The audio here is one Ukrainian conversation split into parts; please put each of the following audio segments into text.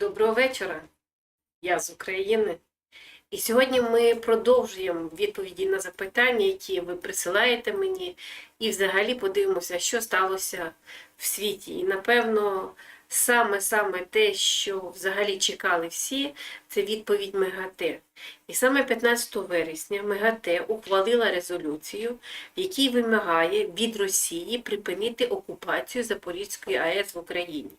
Доброго вечора, я з України. І сьогодні ми продовжуємо відповіді на запитання, які ви присилаєте мені, і взагалі подивимося, що сталося в світі. І напевно, саме-саме те, що взагалі чекали всі, це відповідь МЕГАТЕ. І саме 15 вересня МЕГАТЕ ухвалила резолюцію, якій вимагає від Росії припинити окупацію Запорізької АЕС в Україні.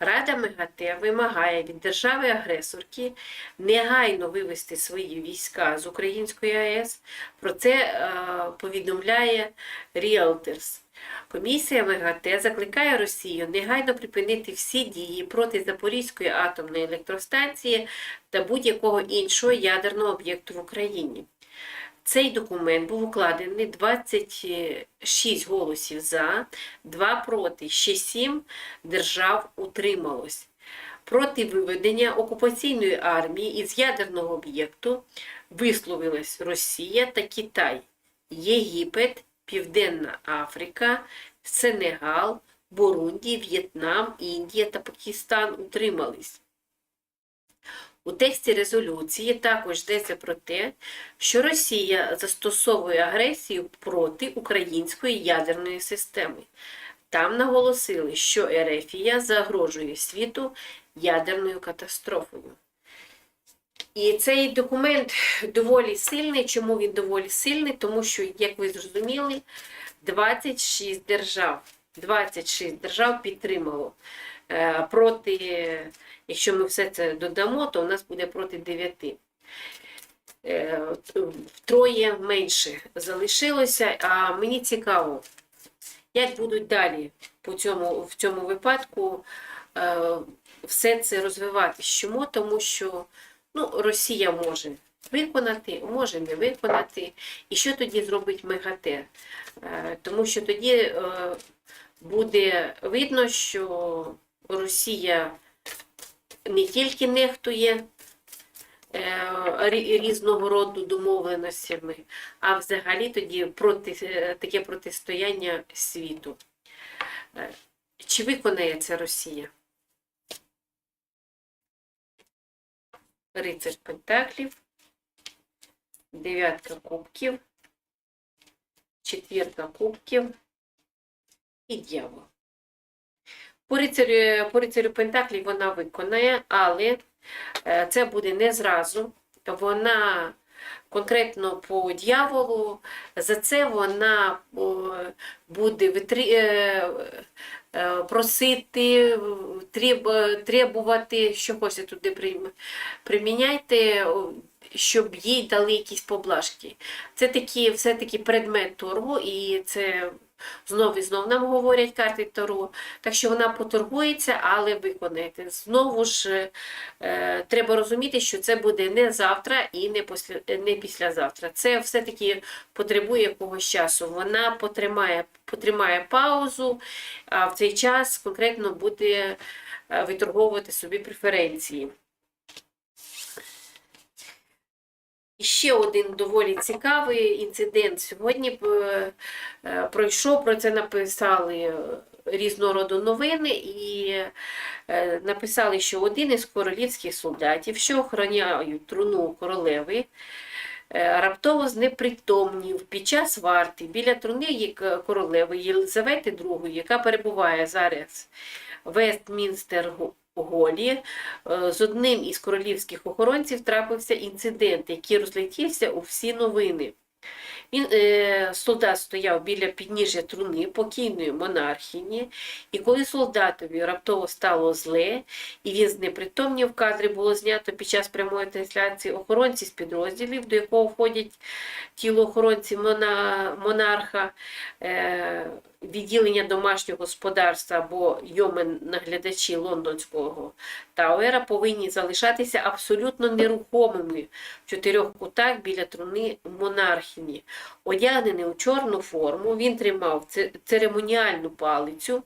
Рада МЕГАТЕ вимагає від держави-агресорки негайно вивести свої війська з Української АЕС. Про це е, повідомляє Realtors. Комісія МЕГАТЕ закликає Росію негайно припинити всі дії проти Запорізької атомної електростанції та будь-якого іншого ядерного об'єкту в Україні. Цей документ був укладений 26 голосів за, 2 проти, ще 7 держав утрималось. Проти виведення окупаційної армії із ядерного об'єкту висловилась Росія та Китай, Єгипет, Південна Африка, Сенегал, Бурунді, В'єтнам, Індія та Пакистан утримались. У тексті резолюції також йдеться про те, що Росія застосовує агресію проти української ядерної системи. Там наголосили, що Ерефія загрожує світу ядерною катастрофою. І цей документ доволі сильний. Чому він доволі сильний? Тому що, як ви зрозуміли, 26 держав, 26 держав підтримало е, проти, якщо ми все це додамо, то у нас буде проти 9. Е, Втроє менше залишилося, а мені цікаво, як будуть далі по цьому, в цьому випадку е, все це розвиватись. Чому? Тому що ну, Росія може виконати, може не виконати. І що тоді зробить МЕГАТЕ? Тому що тоді буде видно, що Росія не тільки нехтує е, різного роду домовленостями, а взагалі тоді проти, е, таке протистояння світу. Е, Чи виконає це Росія? Рицар Пентаклів, дев'ятка кубків, четвірка кубків і дьявол. По рицарю, по рицарю Пентаклів вона виконає, але е, це буде не зразу. Вона конкретно по дьяволу, за це вона буде витрі- е, е, просити, требувати, що хочете туди приміняйте, щоб їй дали якісь поблажки. Це такі, все-таки предмет торгу, і це знов і знов нам говорять карти Таро. Так що вона поторгується, але виконаєте. Знову ж е, треба розуміти, що це буде не завтра і не, після, не післязавтра. Це все-таки потребує якогось часу. Вона потримає, потримає паузу, а в цей час конкретно буде е, виторговувати собі преференції. Ще один доволі цікавий інцидент. Сьогодні е, пройшов, про це написали е, різного роду новини і е, написали, що один із королівських солдатів, що охороняють труну королеви, раптово знепритомнів під час варти біля труни королеви Єлизавети II, яка перебуває зараз в Вестмінстер Голі, е, з одним із королівських охоронців трапився інцидент, який розлетівся у всі новини. Він, е, солдат стояв біля підніжжя труни покійної монархіні, і коли солдатові раптово стало зле, і він знепритомнів, кадри було знято під час прямої трансляції охоронці з підрозділів, до якого входять тіло охоронці мона, монарха, е, відділення домашнього господарства або йомен наглядачі лондонського Тауера повинні залишатися абсолютно нерухомими в чотирьох кутах біля труни монархіні. Одягнений у чорну форму, він тримав церемоніальну палицю,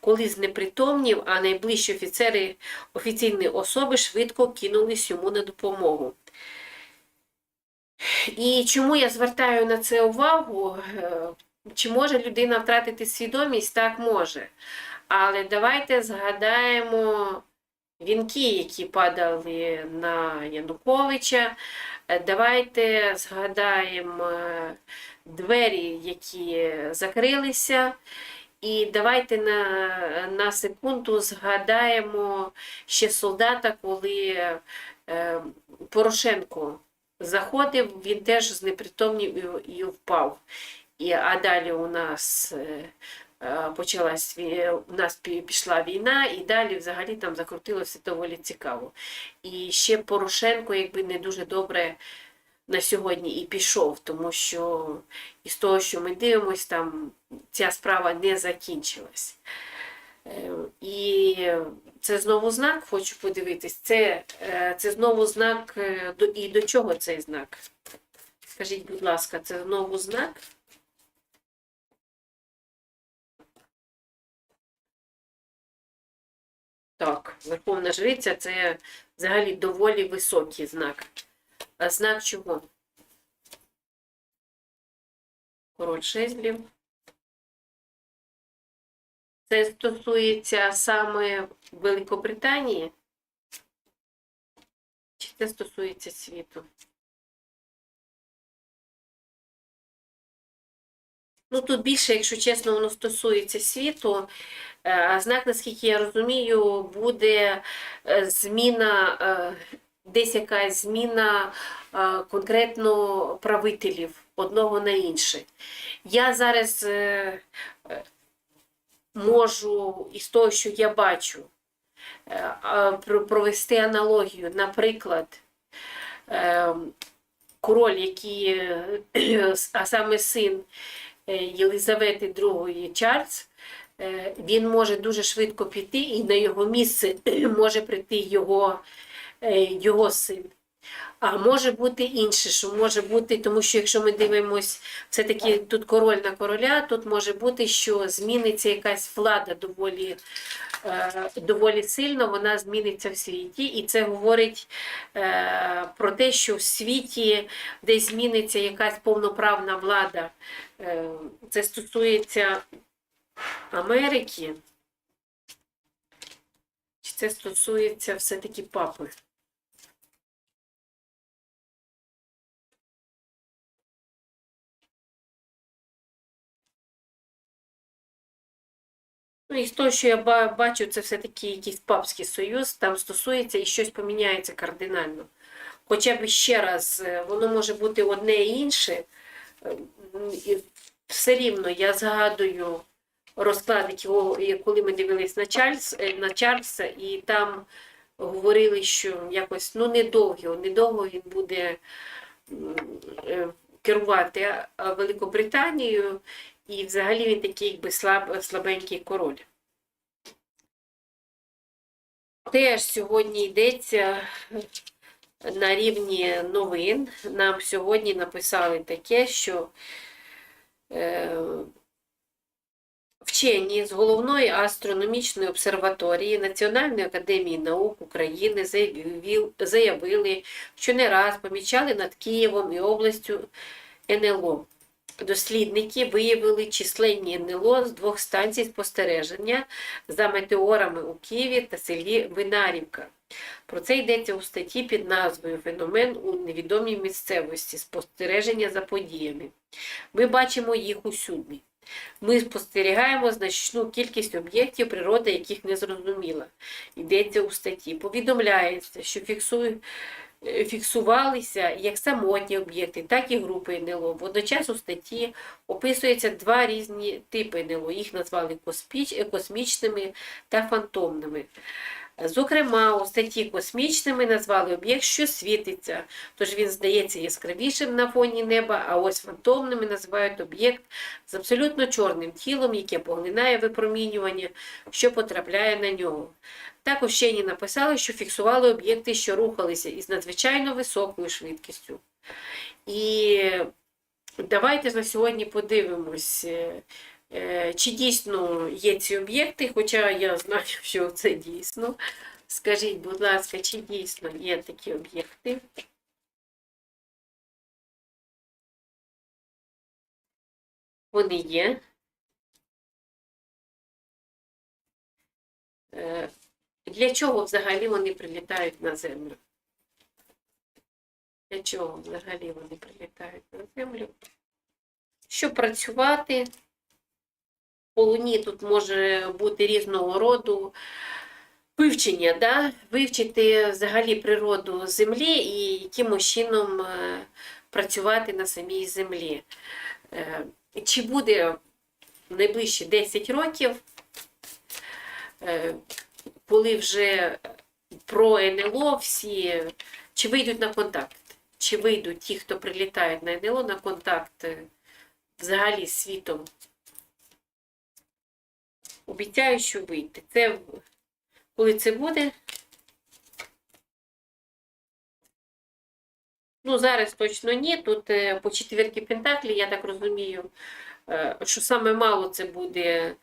коли знепритомнів, а найближчі офіцери офіційні особи швидко кинулись йому на допомогу. І чому я звертаю на це увагу? Е, Чи може людина втратити свідомість? Так може. Але давайте згадаємо вінки, які падали на Януковича. Е, Давайте згадаємо е, двері, які закрилися. І давайте на, на секунду згадаємо ще солдата, коли е, Порошенко заходив, він теж знепритомнів і, і впав. І, а далі у нас е, почалась у нас пішла війна, і далі взагалі там закрутилося доволі цікаво. І ще Порошенко, якби не дуже добре на сьогодні і пішов, тому що із того, що ми дивимося, там ця справа не закінчилась. Е, І це знову знак, хочу подивитись. Це, е, це знову знак. е, І до чого цей знак? Скажіть, будь ласка, це знову знак? Так, Верховна Жриця це взагалі доволі високий знак. А знак чого? Король жезлів. Це стосується саме Великобританії? Чи це стосується світу? Ну, тут більше, якщо чесно, воно стосується світу. Е, знак, наскільки я розумію, буде е, зміна, е, десь якась зміна конкретно правителів одного на інший. Я зараз можу із того, що я бачу, провести аналогію. Наприклад, е, король, який, а саме син Єлизавети II Чарльз, е, він може дуже швидко піти, і на його місце може прийти його, е, його син. А може бути інше, що може бути, тому що якщо ми дивимось, все-таки тут король на короля, тут може бути, що зміниться якась влада доволі, е, доволі сильно, вона зміниться в світі. І це говорить е, про те, що в світі десь зміниться якась повноправна влада. Е, це стосується Америки. Чи це стосується все-таки папи? Ну, і з того, що я бачу, це все-таки якийсь папський союз, там стосується і щось поміняється кардинально. Хоча б ще раз, е, воно може бути одне і інше. Е, і Все рівно я згадую розклад, коли ми дивились на, Чарльз, е, на Чарльза, і там говорили, що якось ну недовго, недовго він буде керувати Великобританією. І взагалі він такий якби слаб, слабенький король. Теж сьогодні йдеться на рівні новин. Нам сьогодні написали таке, що е, вчені з головної астрономічної обсерваторії Національної академії наук України заявили, що не раз помічали над Києвом і областю НЛО. Дослідники виявили численні НЛО з двох станцій спостереження за метеорами у Києві та селі Винарівка. Про це йдеться у статті під назвою Феномен у невідомій місцевості спостереження за подіями. Ми бачимо їх усюди. Ми спостерігаємо значну кількість об'єктів природи, яких не зрозуміла. Йдеться у статті. Повідомляється, що фіксує е, фіксувалися як самотні об'єкти, так і групи НЛО. Водночас у статті описуються два різні типи НЛО. Їх назвали е, космічними та фантомними. Зокрема, у статті космічними назвали об'єкт, що світиться, тож він здається яскравішим на фоні неба, а ось фантомними називають об'єкт з абсолютно чорним тілом, яке поглинає випромінювання, що потрапляє на нього. Також вчені написали, що фіксували об'єкти, що рухалися із надзвичайно високою швидкістю. І давайте на сьогодні подивимось, е, чи дійсно є ці об'єкти, хоча я знаю, що це дійсно. Скажіть, будь ласка, чи дійсно є такі об'єкти? Вони є. Е, для чого взагалі вони прилітають на землю? Для чого взагалі вони прилітають на землю? Щоб працювати. По луні тут може бути різного роду вивчення, да? вивчити взагалі природу землі і якимось чином е, працювати на самій землі. Е, Чи буде в найближчі 10 років, е, коли вже про НЛО всі, чи вийдуть на контакт? Чи вийдуть ті, хто прилітають на НЛО на контакт взагалі з світом? Обіцяю, що вийти. Це коли це буде? Ну, зараз точно ні. Тут е, по четвірки Пентаклі, я так розумію, е, що саме мало це буде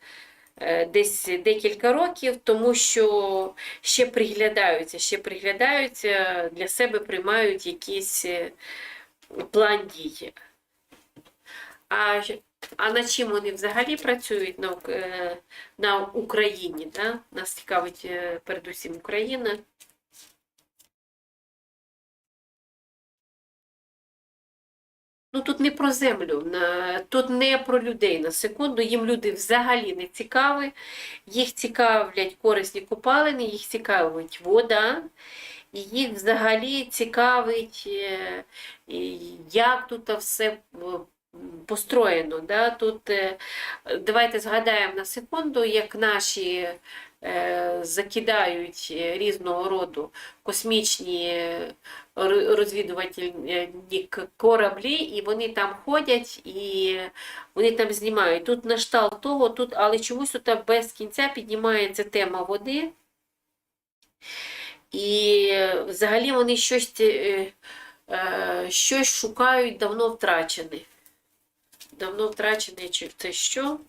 е, десь декілька років, тому що ще приглядаються, ще приглядаються, для себе приймають якийсь план дії. А, а над чим вони взагалі працюють на, е, на Україні? Да? Нас цікавить е, передусім Україна. Ну тут не про землю, тут не про людей на секунду. Їм люди взагалі не цікаві. Їх цікавлять корисні купалини, їх цікавить вода, і їх взагалі цікавить, е, як тут все построєно. Да? Тут е, давайте згадаємо на секунду, як наші е, закидають е, різного роду космічні розвідувальні кораблі, і вони там ходять і вони там знімають. Тут на штал того, тут, але чомусь тут без кінця піднімається тема води. І взагалі вони щось, щось шукають давно втрачене. Давно втрачене чи це що?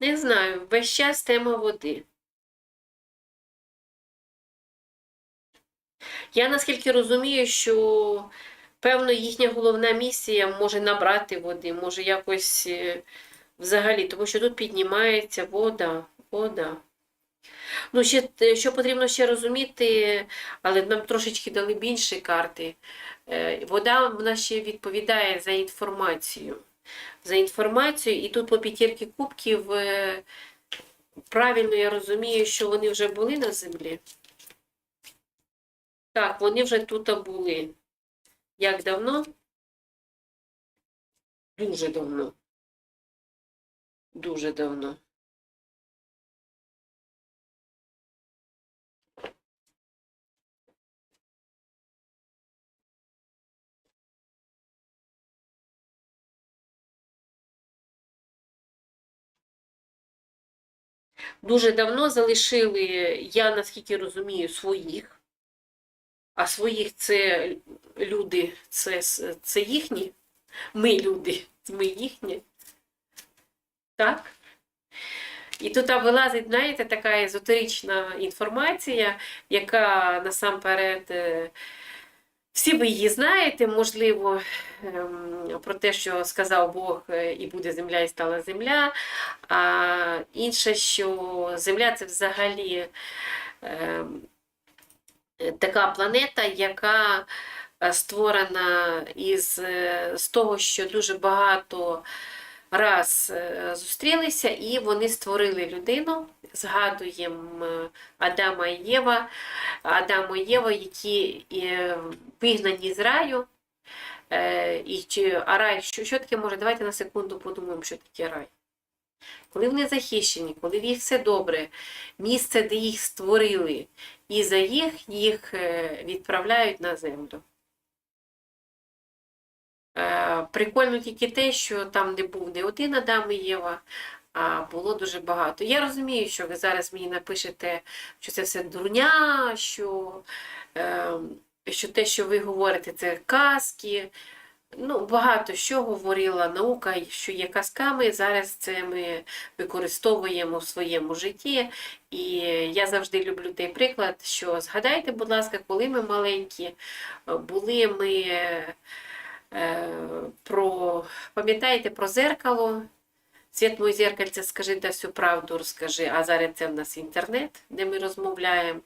Не знаю, весь час тема води. Я наскільки розумію, що певно їхня головна місія може набрати води, може якось е, взагалі, тому що тут піднімається вода, вода. Ну, ще, що потрібно ще розуміти, але нам трошечки дали більше карти. Е, Вода вона ще відповідає за інформацію. За інформацію, і тут по п'ятірки кубків е, правильно я розумію, що вони вже були на землі. Так, вони вже тут були. Як давно? Дуже давно. Дуже давно. Дуже давно залишили, я наскільки розумію, своїх. А своїх це люди, це, це їхні. Ми люди, ми їхні. Так? І тут вилазить, знаєте, така езотерична інформація, яка насамперед, е, всі ви її знаєте, можливо, ем, про те, що сказав Бог, е, і буде земля, і стала земля. А інше, що земля це взагалі. ем, така планета, яка е, створена із е, з того, що дуже багато раз е, зустрілися, і вони створили людину. Згадуємо е, Адама і Єва, Адама і Єва, які е, вигнані з раю. І чи а рай, що, що таке може? Давайте на секунду подумаємо, що таке рай. Коли вони захищені, коли в їх все добре, місце, де їх створили, і за їх їх відправляють на землю. Е, Прикольно тільки те, що там не був не один Адам і Єва, а було дуже багато. Я розумію, що ви зараз мені напишете, що це все дурня, що, е, що те, що ви говорите, це казки. Ну, багато що говорила наука, що є казками. Зараз це ми використовуємо в своєму житті. І я завжди люблю той приклад, що згадайте, будь ласка, коли ми маленькі, були ми про, пам'ятаєте про зеркало? Світ мой зеркальце, скажи та всю правду розкажи. А зараз це в нас інтернет, де ми розмовляємо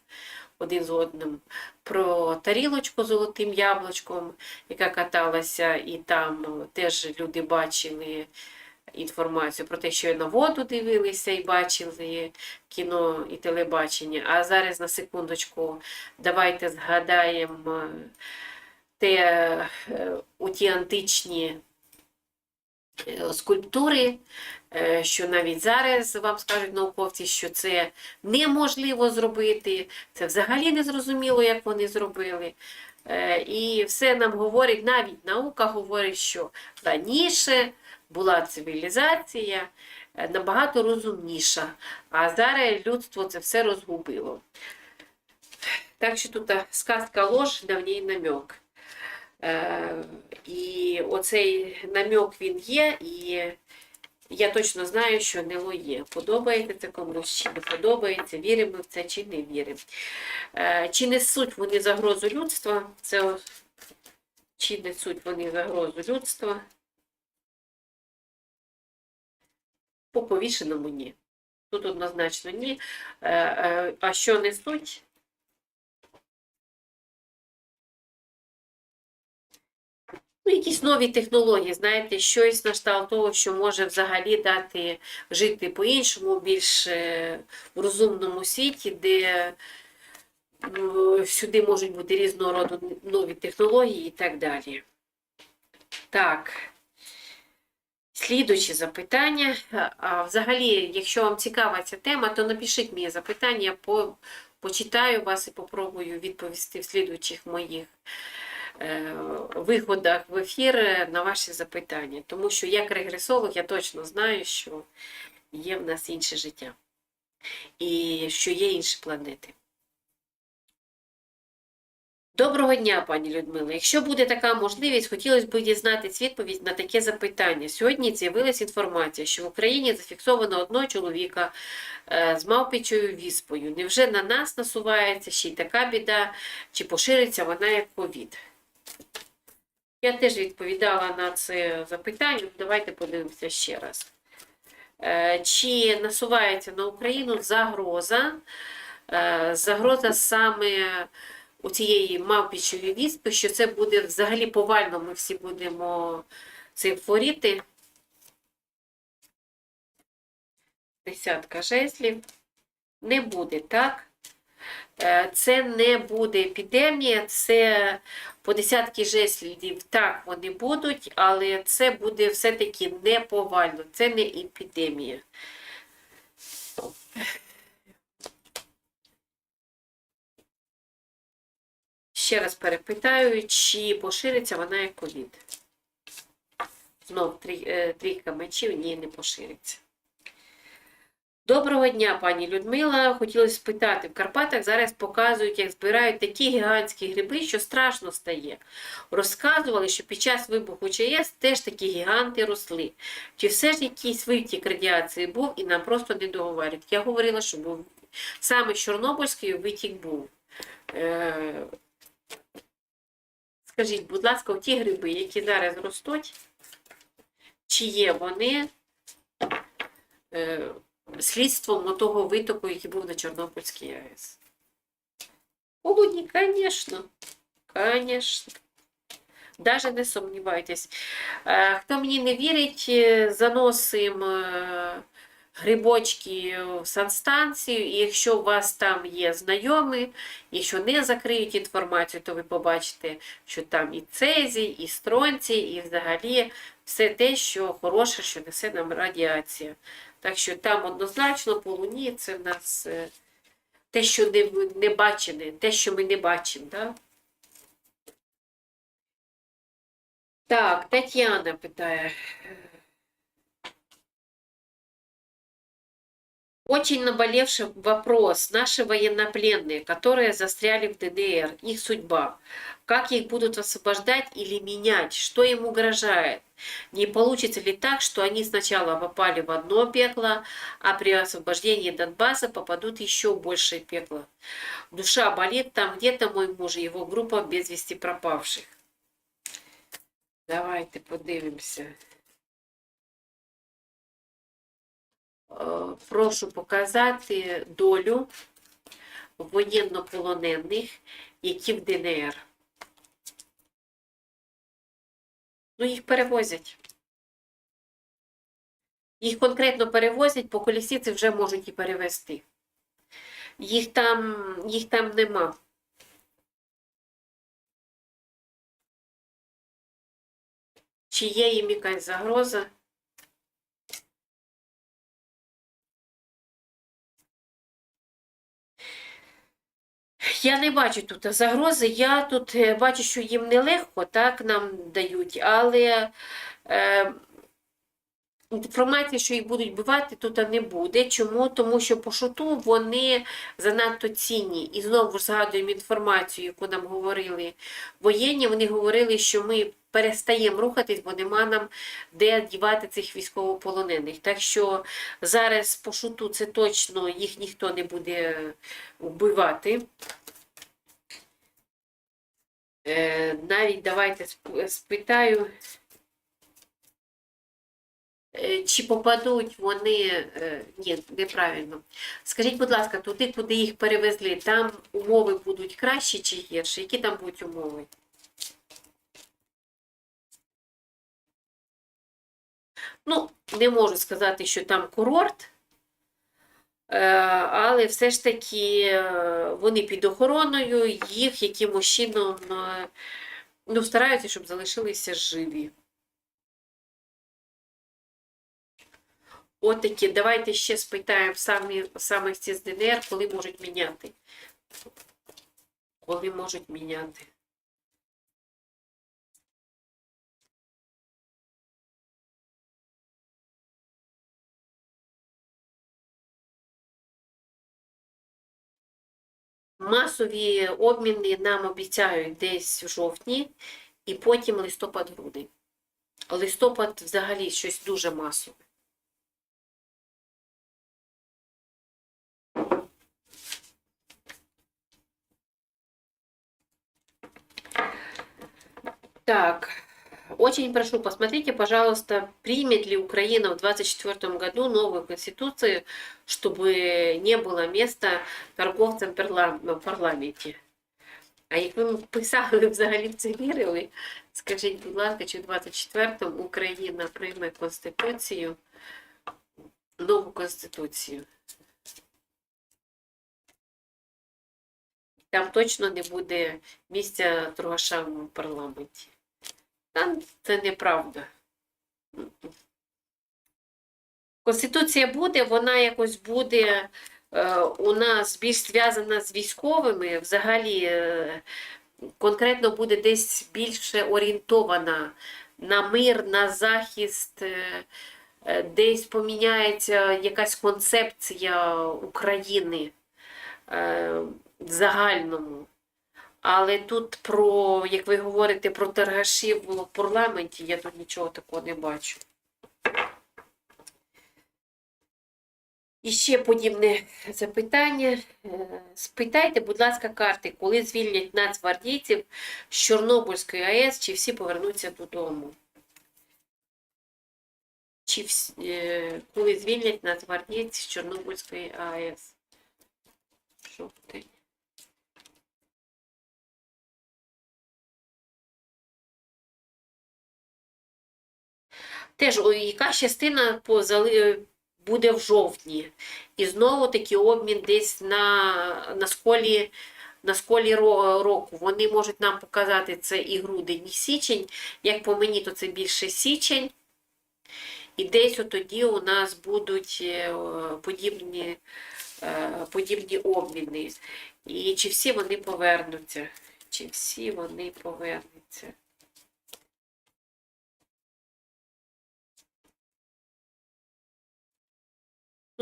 один з одним про тарілочку з золотим яблучком, яка каталася, і там теж люди бачили інформацію про те, що на воду дивилися і бачили кіно і телебачення. А зараз на секундочку давайте згадаємо е, те, е, у ті античні е, скульптури, е, що навіть зараз вам скажуть науковці, що це неможливо зробити, це взагалі не зрозуміло, як вони зробили. І все нам говорить, навіть наука говорить, що раніше була цивілізація набагато розумніша, а зараз людство це все розгубило. Так що тут сказка ложь, давній намек. Е, І оцей намек він є, і я точно знаю, що не є. Подобається це комусь чи не подобається, віримо в це чи не віримо. Е, Чи несуть вони загрозу людства? Це чи несуть вони загрозу людства? По повішеному ні. Тут однозначно ні. Е, А що несуть? Ну, якісь нові технології, знаєте, щось на того, що може взагалі дати жити по-іншому, більш е, в розумному світі, де ну, сюди можуть бути різного роду нові технології і так далі. Так. Слідуючі запитання. Взагалі, якщо вам цікава ця тема, то напишіть мені запитання, я по, почитаю вас і попробую відповісти в слідуючих моїх виходах в ефір е, на ваші запитання. Тому що як регресолог я точно знаю, що є в нас інше життя і що є інші планети. Доброго дня, пані Людмила. Якщо буде така можливість, хотілося б дізнатися відповідь на таке запитання. Сьогодні з'явилася інформація, що в Україні зафіксовано одного чоловіка е, з мавпічою віспою. Невже на нас насувається ще й така біда, чи пошириться вона як ковід? Я теж відповідала на це запитання. Давайте подивимося ще раз. Е, Чи насувається на Україну загроза? Е, Загроза саме у цієї мавпічої віспи, що це буде взагалі повально, ми всі будемо цим хворіти. Десятка жезлів. Не буде, так? Е, Це не буде епідемія, це по десятки жезлів, так, вони будуть, але це буде все-таки не повально, це не епідемія. Ще раз перепитаю, чи пошириться вона як ковід. Знов е, трійка мечів, ні, не пошириться. Доброго дня, пані Людмила. Хотілося спитати, в Карпатах зараз показують, як збирають такі гігантські гриби, що страшно стає. Розказували, що під час вибуху ЧАЕС теж такі гіганти росли. Чи все ж якийсь витік радіації був і нам просто не договорять? Я говорила, що був саме з Чорнобильської витік був. Е, Скажіть, будь ласка, ті гриби, які зараз ростуть, чи є вони е, слідством того витоку, який був на Чорнобильській АЕС? Холодні, звісно. Звісно. Даже не сумнівайтесь. Е, Хто мені не вірить, е, заносимо е, грибочки в санстанцію, і якщо у вас там є знайомі, якщо не закриють інформацію, то ви побачите, що там і цезій, і стронцій, і взагалі все те, що хороше, що несе нам радіація. Так що там однозначно по луні це в нас е, те, що не, не бачене, те, що ми не бачимо. Да? Так, Тетяна питає. Очень наболевший вопрос. Наши военнопленные, которые застряли в ДДР, их судьба. Как их будут освобождать или менять? Что им угрожает? Не получится ли так, что они сначала попали в одно пекло, а при освобождении Донбасса попадут еще большее пекло? Душа болит, там где-то мой муж и его группа без вести пропавших. Давайте подивимося. Прошу показати долю воєннополонених, які в ДНР. Ну, їх перевозять. Їх конкретно перевозять, по колісіці вже можуть і перевезти. Їх там, їх там нема. Чи є їм якась загроза? Я не бачу тут загрози. Я тут е, бачу, що їм нелегко, так нам дають, але е, інформації, що їх будуть вбивати, тут не буде. Чому? Тому що по шуту вони занадто цінні. І знову згадуємо інформацію, яку нам говорили воєнні. Вони говорили, що ми перестаємо рухатись, бо нема нам де дівати цих військовополонених. Так що зараз по шуту це точно їх ніхто не буде вбивати. Е, навіть давайте спитаю, е, чи попадуть вони. е, Ні, неправильно. Скажіть, будь ласка, туди, куди їх перевезли, там умови будуть кращі чи гірші? Які там будуть умови? Ну, не можу сказати, що там курорт, але все ж таки е, вони під охороною, їх якимось чином е, ну, стараються, щоб залишилися живі. От давайте ще спитаємо самі, саме ці з ДНР, коли можуть міняти. Коли можуть міняти. Масові обміни нам обіцяють десь в жовтні і потім листопад-грудень. Листопад взагалі щось дуже масове. Так, очень прошу, посмотрите, пожалуйста, примет ли Украина в 2024 году новую конституцию, чтобы не было места торговцям перла- в парламенті. А як ви писали, ви взагалі в це вірили? Скажіть, будь ласка, чи в 24-му Україна прийме Конституцію, нову Конституцію? Там точно не буде місця торгашам в парламенті. Там це неправда. Конституція буде, вона якось буде е, у нас більш зв'язана з військовими, взагалі е, конкретно буде десь більше орієнтована на мир, на захист, е, е, десь поміняється якась концепція України е, в загальному. Але тут про, як ви говорите, про торгашів в парламенті, я тут нічого такого не бачу. І ще подібне запитання. Е, Спитайте, будь ласка, карти, коли звільнять нацгвардійців з Чорнобильської АЕС, чи всі повернуться додому? Чи вс- е, коли звільнять нацгвардійців з Чорнобильської АЕС? Жовтень. Теж о, яка частина по зали- буде в жовтні. І знову таки обмін десь на, на сколі. На сколі року вони можуть нам показати це і грудень, і січень. Як по мені, то це більше січень. І десь тоді у нас будуть е, подібні, е, подібні обміни. І чи всі вони повернуться? Чи всі вони повернуться?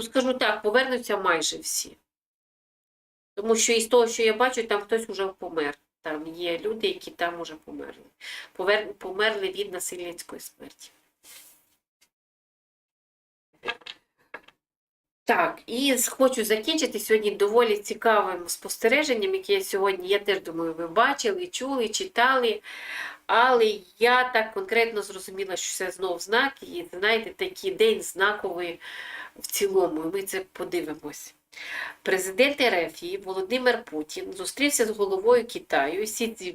Ну, скажу так, повернуться майже всі. Тому що із того, що я бачу, там хтось вже помер. Там є люди, які там вже померли. Померли від насильницької смерті. Так, і хочу закінчити сьогодні доволі цікавим спостереженням, яке я сьогодні, я теж думаю, ви бачили, чули, читали. Але я так конкретно зрозуміла, що це знов знак, і знаєте, такий день знаковий в цілому. Ми це подивимось. Президент РФ Володимир Путін зустрівся з головою Китаю Сі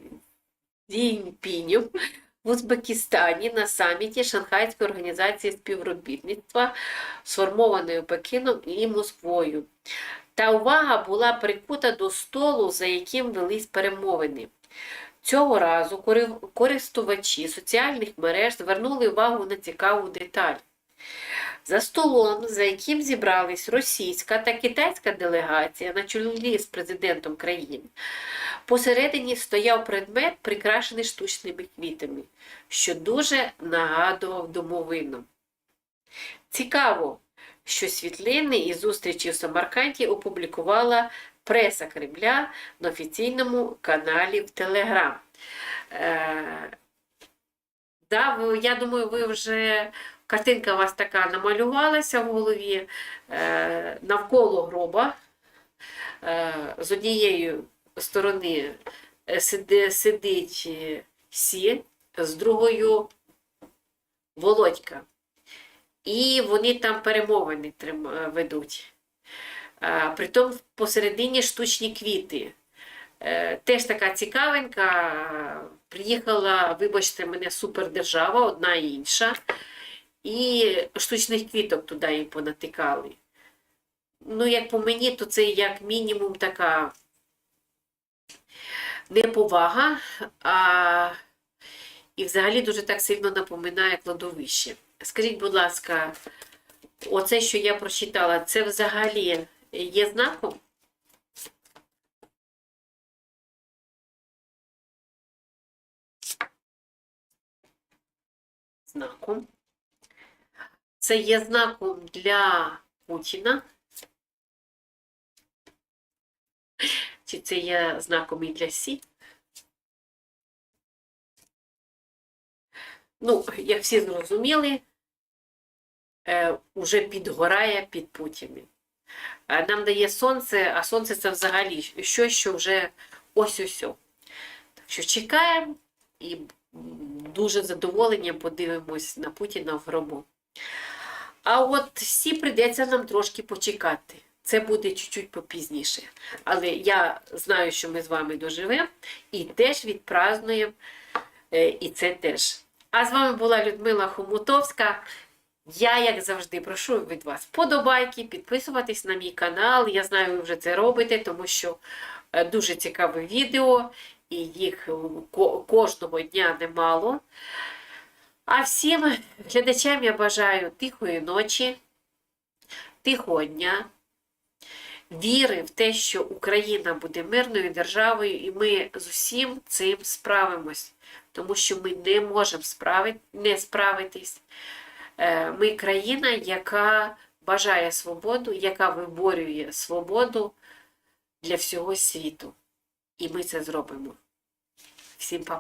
Цзіньпінем в Узбекистані на саміті Шанхайської організації співробітництва, сформованої Пекіном і Москвою. Та увага була прикута до столу, за яким велись перемовини. Цього разу користувачі соціальних мереж звернули увагу на цікаву деталь. За столом, за яким зібрались російська та китайська делегація на чолі з президентом країн, посередині стояв предмет, прикрашений штучними квітами, що дуже нагадував домовину. Цікаво, що світлини із зустрічі в Самарканді опублікувала преса Кремля на офіційному каналі в Телеграм. Е, да, я думаю, ви вже картинка у вас така намалювалася в голові е, навколо гроба. Е, з однієї сторони е, сидить е, Сі, з другою Володька. І вони там перемовини ведуть. Притом посередині штучні квіти. Теж така цікавинка. Приїхала, вибачте мене, супердержава, одна і інша, і штучних квіток туди їм понатикали. Ну, як по мені, то це як мінімум така неповага, а і взагалі дуже так сильно напоминає кладовище. Скажіть, будь ласка, оце, що я прочитала, це взагалі є знаком? Знаком. Це є знаком для Путіна. Чи це є знаком і для Сі? Ну, як всі зрозуміли, е, уже підгорає під Путіним. Е, Нам дає сонце, а сонце це взагалі щось, що вже ось-ось. Так що чекаємо і дуже задоволенням подивимось на Путіна в гробу. А от всі прийдеться нам трошки почекати. Це буде чуть-чуть попізніше. Але я знаю, що ми з вами доживемо і теж відпразнуємо е, і це теж. А з вами була Людмила Хомутовська. Я, як завжди, прошу від вас подобайки, підписуватись на мій канал. Я знаю, ви вже це робите, тому що е, дуже цікаве відео, і їх кожного дня немало. А всім глядачам я бажаю тихої ночі, тихого дня, віри в те, що Україна буде мирною державою, і ми з усім цим справимось, тому що ми не можемо справити, не справитись. Е, Ми країна, яка бажає свободу, яка виборює свободу для всього світу. І ми це зробимо. Всім па